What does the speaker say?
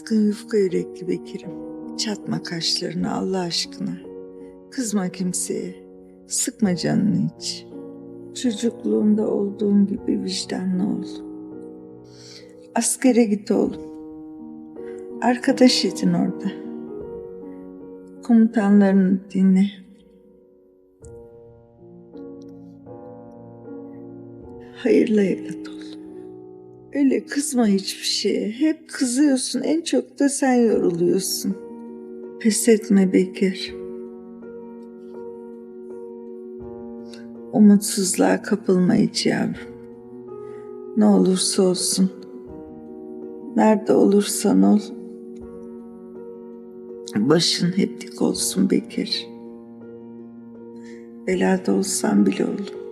Kızgın yufka yürekli Bekir'im. Çatma kaşlarını Allah aşkına. Kızma kimseye. Sıkma canını hiç. Çocukluğunda olduğun gibi vicdanlı ol. Askere git oğlum. Arkadaş edin orada. Komutanlarını dinle. Hayırlı evlat ol. Öyle kızma hiçbir şeye. Hep kızıyorsun. En çok da sen yoruluyorsun. Pes etme Bekir. Umutsuzluğa kapılma yavrum. Ne olursa olsun. Nerede olursan ol. Başın hep dik olsun Bekir. Belada olsan bile oğlum.